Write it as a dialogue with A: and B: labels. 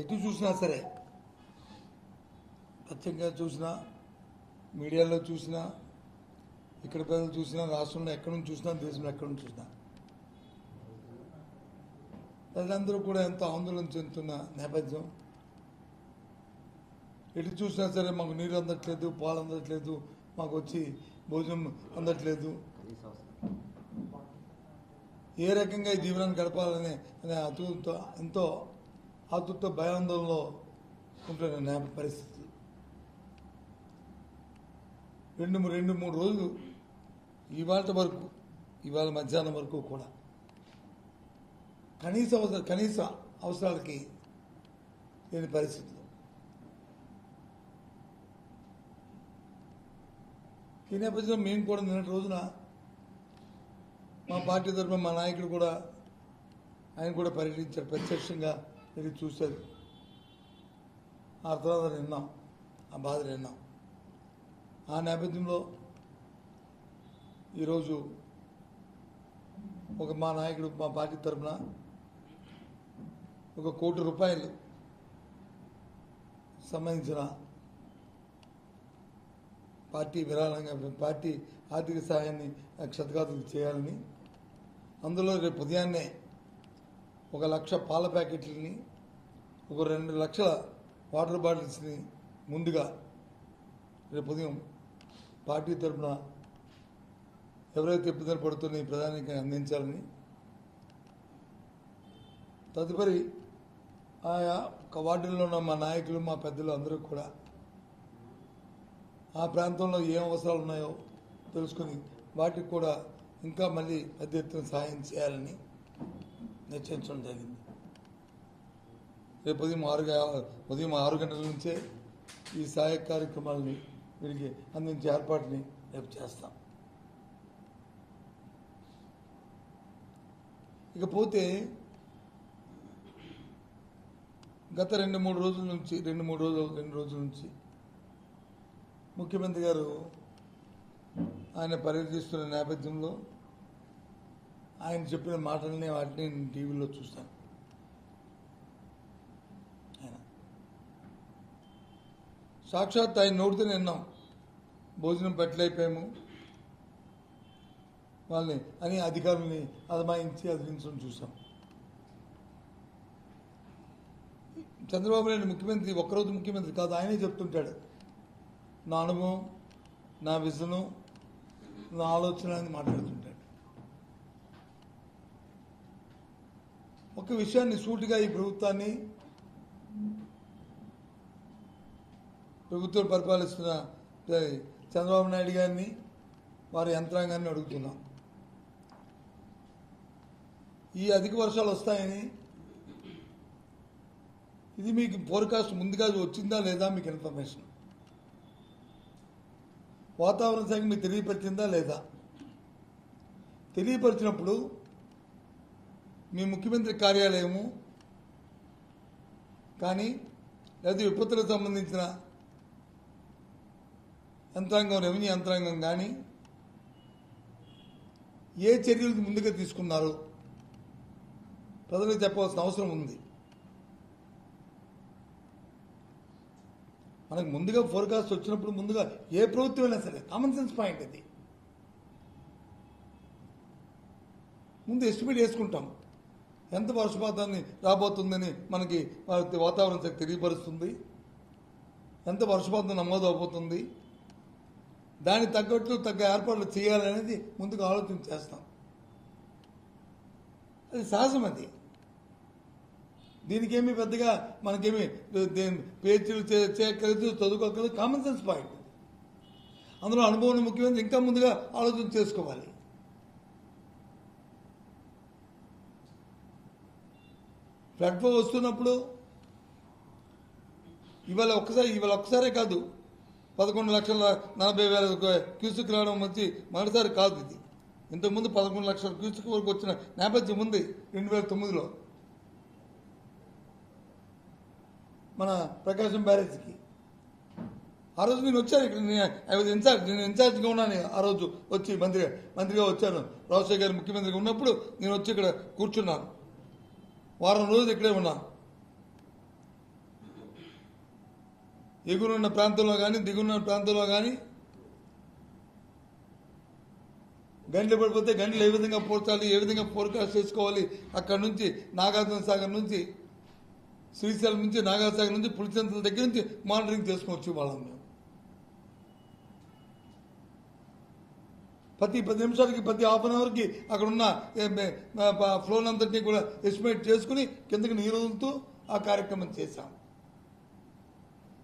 A: ఎటు చూసినా సరే ప్రత్యేకంగా చూసినా మీడియాలో చూసినా ఇక్కడ ప్రజలు చూసినా రాష్ట్రంలో ఎక్కడి నుంచి చూసినా దేశంలో ఎక్కడి నుంచి చూసినా. ప్రజలందరూ కూడా ఎంతో ఆందోళన చెందుతున్న నేపథ్యం. ఎటు చూసినా సరే మాకు నీరు అందట్లేదు పాలు అందట్లేదు మాకు వచ్చి భోజనం అందట్లేదు. ఏ రకంగా ఈ జీవనాన్ని గడపాలని అనే అతుతో ఎంతో ఆతుతో భయాందోళనలో ఉంటున్న నేప పరిస్థితి. రెండు రెండు మూడు రోజులు ఇవాళ వరకు ఇవాళ మధ్యాహ్నం వరకు కూడా. కనీస అవసర కనీస అవసరాలకి లేని పరిస్థితులు. ఈ నేపథ్యంలో మేము కూడా నిన్నటి రోజున మా పార్టీ తరఫున మా నాయకుడు కూడా ఆయన కూడా పర్యటించారు ప్రత్యక్షంగా. వెళ్ళి చూశారు ఆ తర్వాత విన్నాం. ఆ బాధలు విన్నాం. ఆ నేపథ్యంలో ఈరోజు ఒక మా నాయకుడు మా పార్టీ తరఫున ఒక కోటి రూపాయలు సంబంధించిన పార్టీ విరాళంగా పార్టీ ఆర్థిక సహాయాన్ని క్షతగాతులు చేయాలని అందులో రేపు ఉదయాన్నే ఒక లక్ష పాల ప్యాకెట్లని ఒక రెండు లక్షల వాటర్ బాటిల్స్ని ముందుగా రేపు ఉదయం పార్టీ తరఫున ఎవరైతే ఇబ్బందులు పడుతున్న ఈ ప్రధానికి అందించాలని తదుపరి ఆయా ఒక వార్డుల్లో ఉన్న మా నాయకులు మా పెద్దలు అందరూ కూడా ఆ ప్రాంతంలో ఏం అవసరాలు ఉన్నాయో తెలుసుకుని వాటికి కూడా ఇంకా మళ్ళీ పెద్ద ఎత్తున సహాయం చేయాలని నిశ్చయించడం జరిగింది. రేపు ఉదయం ఆరు ఉదయం ఆరు గంటల నుంచే ఈ సహాయ కార్యక్రమాలని వీరికి అందించే ఏర్పాటుని రేపు చేస్తాం. ఇకపోతే గత రెండు మూడు రోజుల నుంచి రెండు మూడు రోజులు రెండు రోజుల నుంచి ముఖ్యమంత్రి గారు ఆయన పర్యటిస్తున్న నేపథ్యంలో ఆయన చెప్పిన మాటల్ని వాటిని నేను టీవీలో చూస్తాను. ఆయన. సాక్షాత్ ఆయన నోటితో విన్నాం. భోజనం పెట్టలేకపోయాము. వాళ్ళని అని అధికారుల్ని అదమాయించి అదిలించడం చూసాం. చంద్రబాబు నాయుడు ముఖ్యమంత్రి ఒక్కరోజు ముఖ్యమంత్రి కాదు ఆయనే చెప్తుంటాడు. నా అనుభవం నా విజను నా ఆలోచన అని మాట్లాడుతుంటాడు. ఒక విషయాన్ని సూటిగా ఈ ప్రభుత్వాన్ని ప్రభుత్వం పరిపాలిస్తున్న చంద్రబాబు నాయుడు గారిని వారి యంత్రాంగాన్ని అడుగుతున్నాం. ఈ అధిక వర్షాలు వస్తాయని ఇది మీకు ఫోర్కాస్ట్ ముందుగా వచ్చిందా లేదా మీకు ఇన్ఫర్మేషన్? వాతావరణ శాఖ మీకు తెలియపరిచిందా లేదా? తెలియపరిచినప్పుడు మీ ముఖ్యమంత్రి కార్యాలయము కానీ లేదా విపత్తులకు సంబంధించిన యంత్రాంగం రెవెన్యూ యంత్రాంగం కానీ ఏ చర్యలు ముందుగా తీసుకున్నారు ప్రజలకు చెప్పవలసిన అవసరం ఉంది. మనకు ముందుగా ఫోర్కాస్ట్ వచ్చినప్పుడు ముందుగా ఏ ప్రభుత్వం అయినా సరే కామన్ సెన్స్ పాయింట్ అది. ముందు ఎస్టిమేట్ వేసుకుంటాం. ఎంత వర్షపాతాన్ని రాబోతుందని మనకి వాతావరణ శాఖ తెలియపరుస్తుంది? ఎంత వర్షపాతం నమోదు అవబోతుంది? దానికి తగ్గట్టు తగ్గ ఏర్పాట్లు చేయాలనేది ముందుగా ఆలోచన చేస్తాం. అది సహజం అది. దీనికేమి పెద్దగా మనకేమి దేని పేచీలు చేయక్కర్లేదు చదువుకోక్కర్లేదు కామన్ సెన్స్ పాయింట్ అందులో అనుభవం ముఖ్యమైనది ఇంకా ముందుగా ఆలోచన చేసుకోవాలి. ఫ్లడ్ వస్తున్నప్పుడు ఇవాళ ఒక్కసారి ఇవాళ ఒక్కసారే కాదు. పదకొండు లక్షల నలభై వేల క్యూసుకు రావడం వచ్చి మరోసారి కాదు ఇది. ఇంతకుముందు పదకొండు లక్షల క్యూసుకు వరకు వచ్చిన నేపథ్యం ఉంది రెండు వేల తొమ్మిదిలో. మన ప్రకాశం బ్యారేజ్కి. ఆ రోజు నేను వచ్చాను ఇక్కడ. నేను ఇన్ఛార్జ్. నేను ఇన్ఛార్జ్గా ఉన్నాను ఆ రోజు. వచ్చి మంత్రిగా మంత్రిగా వచ్చాను. రాజశేఖర్ గారు ముఖ్యమంత్రిగా ఉన్నప్పుడు నేను వచ్చి ఇక్కడ కూర్చున్నాను. వారం రోజులు ఇక్కడే ఉన్నా. ఎగురున్న ప్రాంతంలో కానీ దిగున్న ప్రాంతంలో కానీ గండి పడిపోతే గండిలో ఏ విధంగా పోర్చాలి ఏ విధంగా ఫోర్కాస్ట్ చేసుకోవాలి? అక్కడ నుంచి నాగార్జున సాగర్ నుంచి శ్రీశైలం నుంచి నాగార్జున సాగర్ నుంచి పులిచంద్ర దగ్గర నుంచి మానిటరింగ్ చేసుకోవచ్చు వాళ్ళని ప్రతి పది నిమిషాలకి ప్రతి హాఫ్ అన్ అవర్కి అక్కడ ఉన్న ఫ్లోన్ అంతటినీ కూడా ఎస్టిమేట్ చేసుకుని కిందకి నీరు వదులుతూ ఆ కార్యక్రమం చేశాం.